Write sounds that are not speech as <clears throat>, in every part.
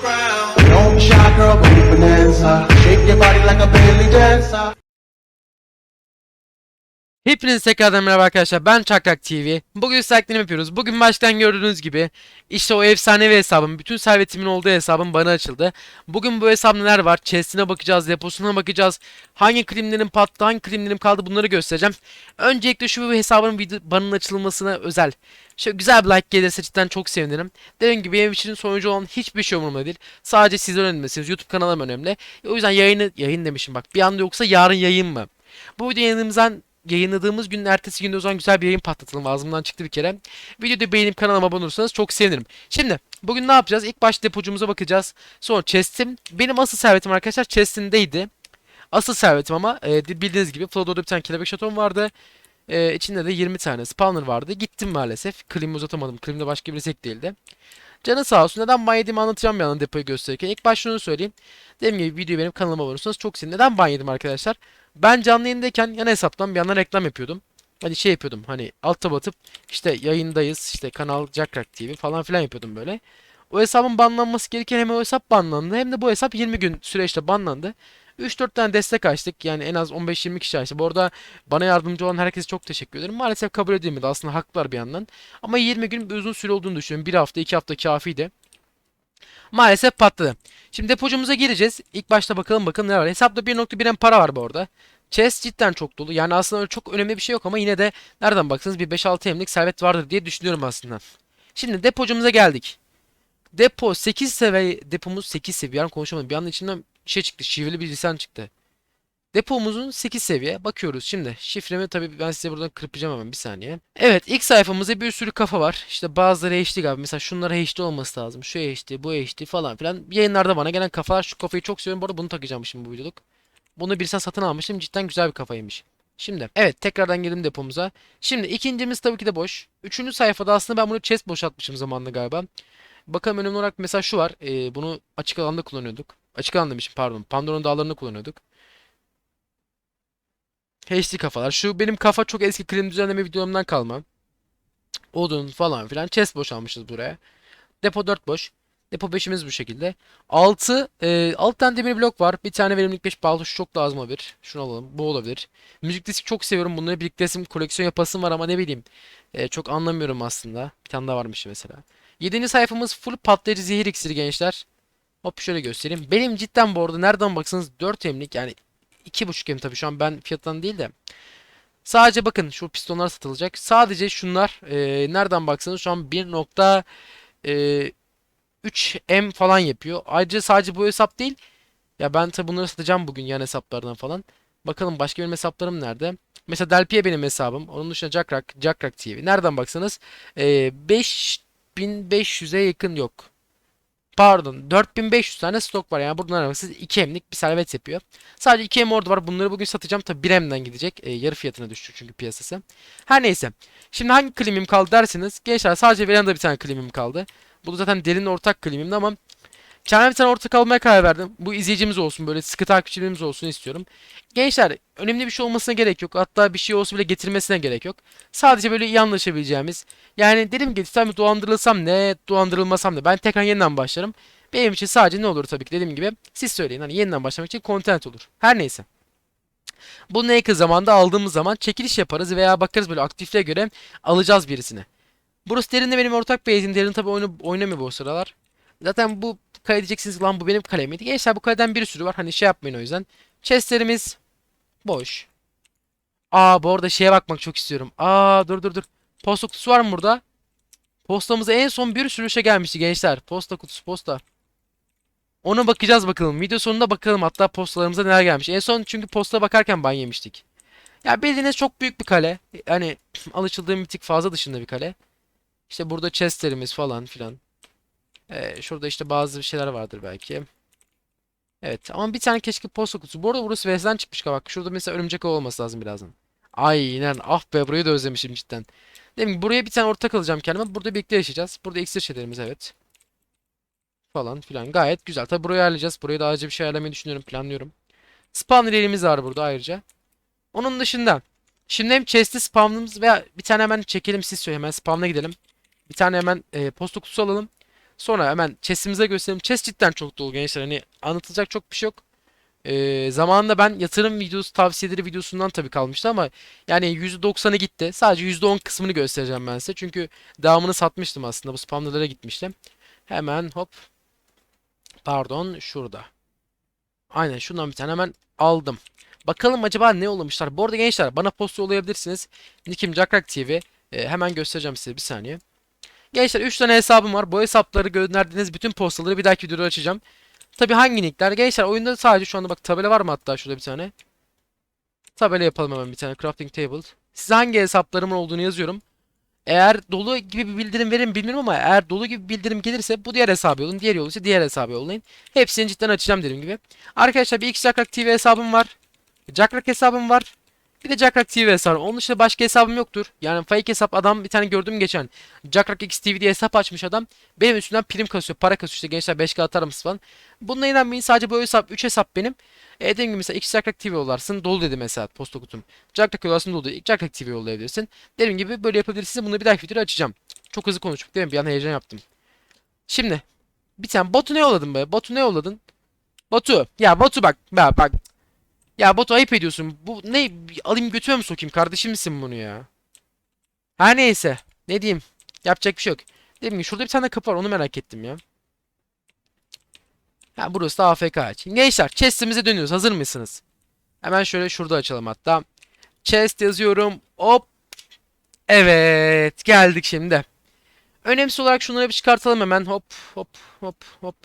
ground. Don't be shy, girl, go bonanza. Shake your body like a belly dancer. Hepinize tekrardan merhaba arkadaşlar ben Çakrak TV. Bugün saklama yapıyoruz. Bugün baştan gördüğünüz gibi işte o efsanevi hesabım, bütün servetimin olduğu hesabım bana açıldı. Bugün bu hesap neler var? Chest'ine bakacağız, deposuna bakacağız. Hangi krimlerim patladı, hangi krimlerim kaldı bunları göstereceğim. Öncelikle şu hesabın video banın açılmasına özel. Şöyle güzel bir like gelirse cidden çok sevinirim. Dediğim gibi benim için sonucu olan hiçbir şey umurumda değil. Sadece sizler önemlisiniz. YouTube kanalım önemli. O yüzden yayını, yayın demişim bak. Bir anda yoksa yarın yayın mı? Bu video yayınımızdan yayınladığımız günün ertesi günde o zaman güzel bir yayın patlatalım. Ağzımdan çıktı bir kere. Videoda beğenip kanalıma abone olursanız çok sevinirim. Şimdi bugün ne yapacağız? İlk başta depocumuza bakacağız. Sonra chest'im. Benim asıl servetim arkadaşlar chest'indeydi. Asıl servetim ama e, bildiğiniz gibi Flodo'da bir tane kelebek şatom vardı. E, içinde de 20 tane spawner vardı. Gittim maalesef. Klimi uzatamadım. Klimde başka bir zek değildi. Canı sağ olsun. Neden ban anlatacağım bir anda depoyu gösterirken. İlk başta şunu söyleyeyim. Dediğim gibi videoyu benim kanalıma abone çok sevinirim. Neden ban arkadaşlar? Ben canlı yayındayken yan hesaptan bir yandan reklam yapıyordum. Hani şey yapıyordum hani altta batıp işte yayındayız işte kanal Jackrock TV falan filan yapıyordum böyle. O hesabın banlanması gereken hem o hesap banlandı hem de bu hesap 20 gün süreçte banlandı. 3-4 tane destek açtık yani en az 15-20 kişi açtı. Bu arada bana yardımcı olan herkese çok teşekkür ederim. Maalesef kabul edilmedi aslında haklılar bir yandan. Ama 20 gün bir uzun süre olduğunu düşünüyorum. 1 hafta 2 hafta kafiydi. Maalesef patladı. Şimdi depocumuza gireceğiz. İlk başta bakalım bakalım ne var. Hesapta 1.1 para var bu arada. Chest cidden çok dolu. Yani aslında öyle çok önemli bir şey yok ama yine de nereden baksanız bir 5-6 emlik servet vardır diye düşünüyorum aslında. Şimdi depocumuza geldik. Depo 8 seviye depomuz 8 seviye. Yani konuşamadım. Bir anda içinden şey çıktı. Şifreli bir lisan çıktı. Depomuzun 8 seviye. Bakıyoruz şimdi. Şifremi tabii ben size buradan kırpacağım hemen bir saniye. Evet ilk sayfamızda bir sürü kafa var. İşte bazıları HD abi. Mesela şunlara HD olması lazım. Şu HD, bu HD falan filan. Yayınlarda bana gelen kafalar. Şu kafayı çok seviyorum. Bu arada bunu takacağım şimdi bu videoluk. Bunu birisinden satın almıştım. Cidden güzel bir kafaymış. Şimdi evet tekrardan girdim depomuza. Şimdi ikincimiz tabii ki de boş. Üçüncü sayfada aslında ben bunu chest boşaltmışım zamanında galiba. Bakalım önemli olarak mesela şu var. Ee, bunu açık alanda kullanıyorduk. Açık alan demişim pardon. Pandora'nın dağlarında kullanıyorduk. HD kafalar. Şu benim kafa çok eski klim düzenleme videomdan kalma. Odun falan filan. Chest boşalmışız buraya. Depo 4 boş. Depo 5'imiz bu şekilde. 6 e, 6 tane demir blok var. Bir tane verimlilik 5 baltuş çok lazım olabilir. Şunu alalım. Bu olabilir. Müzik diski çok seviyorum. Bunları birlikte resim koleksiyon yapasım var ama ne bileyim. E, çok anlamıyorum aslında. Bir tane daha varmış mesela. 7. sayfamız full patlayıcı zehir iksiri gençler. Hop şöyle göstereyim. Benim cidden bu arada nereden baksanız 4 emlik yani 2.5 em tabii şu an ben fiyattan değil de. Sadece bakın şu pistonlar satılacak. Sadece şunlar e, nereden baksanız şu an 1. 3M falan yapıyor. Ayrıca sadece bu hesap değil. Ya ben tabi bunları satacağım bugün yan hesaplardan falan. Bakalım başka benim hesaplarım nerede? Mesela Delpia benim hesabım. Onun dışında Jackrock, Jackrock TV. Nereden baksanız e, 5500'e yakın yok. Pardon 4500 tane stok var yani buradan baksanız 2 emlik bir servet yapıyor. Sadece 2 em orada var. Bunları bugün satacağım. Tabi 1 emden gidecek. E, yarı fiyatına düşecek çünkü piyasası. Her neyse. Şimdi hangi klimim kaldı derseniz. Gençler sadece Veran'da bir tane klimim kaldı. Bu da zaten derin ortak klimimdi ama kendime bir tane ortak almaya karar verdim. Bu izleyicimiz olsun böyle sıkı takipçilerimiz olsun istiyorum. Gençler önemli bir şey olmasına gerek yok. Hatta bir şey olsa bile getirmesine gerek yok. Sadece böyle iyi anlaşabileceğimiz. Yani dedim ki tabii dolandırılsam ne dolandırılmasam ne ben tekrar yeniden başlarım. Benim için sadece ne olur tabii ki dediğim gibi siz söyleyin hani yeniden başlamak için content olur. Her neyse. Bu ne zamanda aldığımız zaman çekiliş yaparız veya bakarız böyle aktifliğe göre alacağız birisini. Burası derinde benim ortak base'im. Derin tabi oyunu oynamıyor bu sıralar. Zaten bu kale diyeceksiniz lan bu benim kalemiydi. Gençler bu kaleden bir sürü var. Hani şey yapmayın o yüzden. Chestlerimiz boş. Aa bu arada şeye bakmak çok istiyorum. Aa dur dur dur. Posta kutusu var mı burada? Postamıza en son bir sürü şey gelmişti gençler. Posta kutusu posta. Ona bakacağız bakalım. Video sonunda bakalım hatta postalarımıza neler gelmiş. En son çünkü posta bakarken ban yemiştik. Ya bildiğiniz çok büyük bir kale. Hani <clears throat> alışıldığım bir tık fazla dışında bir kale. İşte burada chestlerimiz falan filan. Ee, şurada işte bazı şeyler vardır belki. Evet ama bir tane keşke posta kutusu. Bu arada burası Vez'den çıkmış bak. Şurada mesela örümcek ağı olması lazım birazdan. Aynen. Ah be burayı da özlemişim cidden. Dedim ki buraya bir tane ortak alacağım kendime. Burada birlikte yaşayacağız. Burada iksir şeylerimiz evet. Falan filan. Gayet güzel. Tabi burayı ayarlayacağız. Burayı daha acı bir şey ayarlamayı düşünüyorum. Planlıyorum. Spawner yerimiz var burada ayrıca. Onun dışında. Şimdi hem chest'i spamlımız veya bir tane hemen çekelim siz söyleyin. Hemen spamla gidelim. Bir tane hemen e, posta kutusu alalım. Sonra hemen chest'imize gösterelim. Chest cidden çok dolu gençler. Hani anlatılacak çok bir şey yok. Ee, zamanında ben yatırım videosu tavsiyeleri videosundan tabii kalmıştı ama yani %90'ı gitti. Sadece %10 kısmını göstereceğim ben size. Çünkü devamını satmıştım aslında. Bu spamlara gitmiştim. Hemen hop. Pardon şurada. Aynen şundan bir tane hemen aldım. Bakalım acaba ne yollamışlar. Bu arada gençler bana posta yollayabilirsiniz. Nickim Cakrak TV. Ee, hemen göstereceğim size bir saniye. Gençler 3 tane hesabım var. Bu hesapları gönderdiğiniz bütün postaları bir dahaki videoda açacağım. Tabi hangi nickler? Gençler oyunda sadece şu anda bak tabela var mı hatta şurada bir tane. Tabela yapalım hemen bir tane crafting table. Size hangi hesaplarımın olduğunu yazıyorum. Eğer dolu gibi bir bildirim verin bilmiyorum ama eğer dolu gibi bir bildirim gelirse bu diğer hesabı yollayın. Diğer yolu ise diğer hesabı yollayın. Hepsini cidden açacağım dediğim gibi. Arkadaşlar bir X Cakrak TV hesabım var. Cakrak hesabım var. Bir de Cakrak TV hesabım. Onun dışında başka hesabım yoktur. Yani fake hesap adam bir tane gördüm geçen. Cakrak X TV diye hesap açmış adam. Benim üstümden prim kasıyor. Para kasıyor işte gençler 5K atar mısın falan. Bununla inanmayın sadece bu hesap 3 hesap benim. E dediğim gibi mesela X Cakrak TV yollarsın. Dolu dedi mesela posta kutum. Cakrak yollarsın dolu dedi. Cakrak TV yollayabilirsin. Dediğim gibi böyle yapabilirsiniz. Bunu bir dahaki videoda açacağım. Çok hızlı konuştuk değil mi? Bir an heyecan yaptım. Şimdi bir tane Batu ne yolladın be? Batu ne yolladın? Batu. Ya Batu bak. Bak bak. Ya Batu ayıp ediyorsun. Bu ne? Alayım götüme mi sokayım? Kardeşim misin bunu ya? Her neyse. Ne diyeyim? Yapacak bir şey yok. Dedim ki şurada bir tane kapı var. Onu merak ettim ya. Ha burası da AFK aç. Gençler chest'imize dönüyoruz. Hazır mısınız? Hemen şöyle şurada açalım hatta. Chest yazıyorum. Hop. Evet. Geldik şimdi. Önemsiz olarak şunları bir çıkartalım hemen. Hop hop hop hop.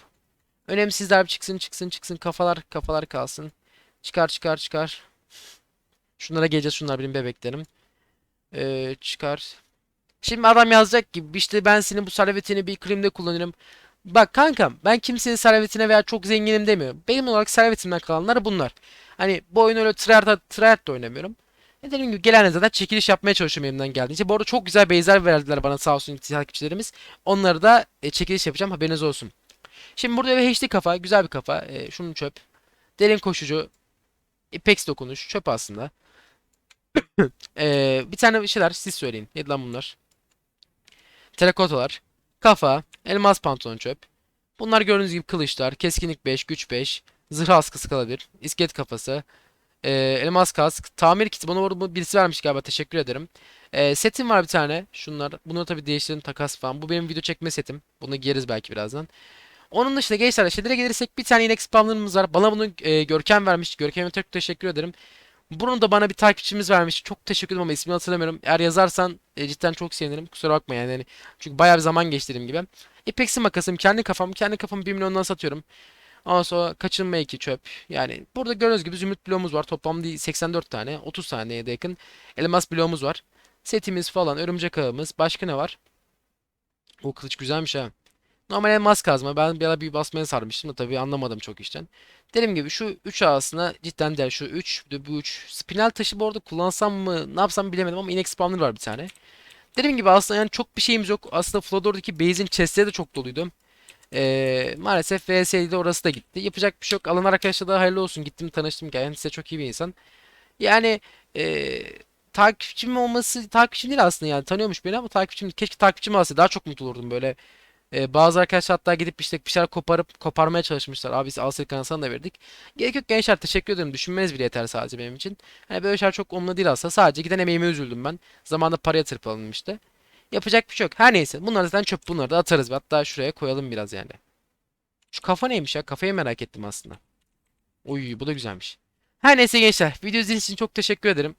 Önemsizler bir çıksın çıksın çıksın. Kafalar kafalar kalsın. Çıkar çıkar çıkar. Şunlara geleceğiz. Şunlar benim bebeklerim. Ee, çıkar. Şimdi adam yazacak ki işte ben senin bu servetini bir krimde kullanırım. Bak kankam ben kimsenin servetine veya çok zenginim demiyorum. Benim olarak servetimden kalanlar bunlar. Hani bu oyunu öyle tryhard, tryhard da oynamıyorum. E dediğim gibi gelenle zaten çekiliş yapmaya çalışıyorum elimden geldiğince. Bu arada çok güzel base'ler verdiler bana sağ olsun takipçilerimiz. Onları da e, çekiliş yapacağım haberiniz olsun. Şimdi burada bir HD kafa güzel bir kafa. E, şunu çöp. Derin koşucu. Apex dokunuş çöp aslında. <coughs> E, bir tane şeyler siz söyleyin. Neydi lan bunlar? Terakotalar. Kafa. Elmas pantolon çöp. Bunlar gördüğünüz gibi kılıçlar. Keskinlik 5, güç 5. Zırh askısı kalabilir. İskelet kafası. Ee, elmas kask. Tamir kiti. Bana orada birisi vermiş galiba. Teşekkür ederim. Ee, setim var bir tane. Şunlar. Bunları tabii değiştirin. Takas falan. Bu benim video çekme setim. Bunu giyeriz belki birazdan. Onun dışında gençler şeylere gelirsek bir tane inek spamlarımız var. Bana bunu e, Görkem vermiş. Görkem'e çok teşekkür ederim. Bunu da bana bir takipçimiz vermiş. Çok teşekkür ederim ama ismini hatırlamıyorum. Eğer yazarsan e, cidden çok sevinirim. Kusura bakma yani. Yani Çünkü bayağı bir zaman geçti dediğim gibi. Epex'i makasım. Kendi kafam. Kendi kafamı 1 milyondan satıyorum. Ondan sonra kaçınma 2 çöp. Yani burada gördüğünüz gibi zümrüt bloğumuz var. Toplamda 84 tane. 30 taneye de yakın elmas bloğumuz var. Setimiz falan. Örümcek ağımız. Başka ne var? O kılıç güzelmiş ha. Normal elmas kazma. Ben bir ara bir basmaya sarmıştım da tabii anlamadım çok işten. Dediğim gibi şu 3 arasında cidden der şu 3 de bu 3. Spinal taşı bu arada kullansam mı ne yapsam bilemedim ama inek spawner var bir tane. Dediğim gibi aslında yani çok bir şeyimiz yok. Aslında Floodor'daki base'in chestleri de çok doluydu. Ee, maalesef VS'de orası da gitti. Yapacak bir şey yok. Alan arkadaşlar da hayırlı olsun. Gittim tanıştım. Kendisi de çok iyi bir insan. Yani ee, takipçim olması takipçim değil aslında yani tanıyormuş beni ama takipçim keşke takipçim olsa daha çok mutlu olurdum böyle. Ee, bazı arkadaşlar hatta gidip işte bir şeyler koparıp koparmaya çalışmışlar. Abi biz Asır kanalına da verdik. Gerek yok gençler teşekkür ederim. Düşünmeniz bile yeter sadece benim için. Hani böyle şeyler çok umurumda değil aslında. Sadece giden emeğime üzüldüm ben. Zamanında para yatırıp alınmıştı. Yapacak bir şey yok. Her neyse. Bunlar zaten çöp. Bunları da atarız. Hatta şuraya koyalım biraz yani. Şu kafa neymiş ya? Kafayı merak ettim aslında. Uy bu da güzelmiş. Her neyse gençler. Video izlediğiniz için çok teşekkür ederim.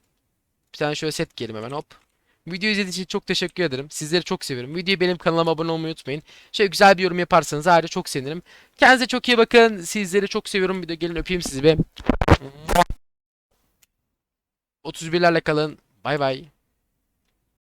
Bir tane şöyle set giyelim hemen hop. Video izlediğiniz için çok teşekkür ederim. Sizleri çok seviyorum. Videoyu benim kanalıma abone olmayı unutmayın. Şöyle güzel bir yorum yaparsanız ayrıca çok sevinirim. Kendinize çok iyi bakın. Sizleri çok seviyorum. Bir de gelin öpeyim sizi be. 31'lerle kalın. Bay bay.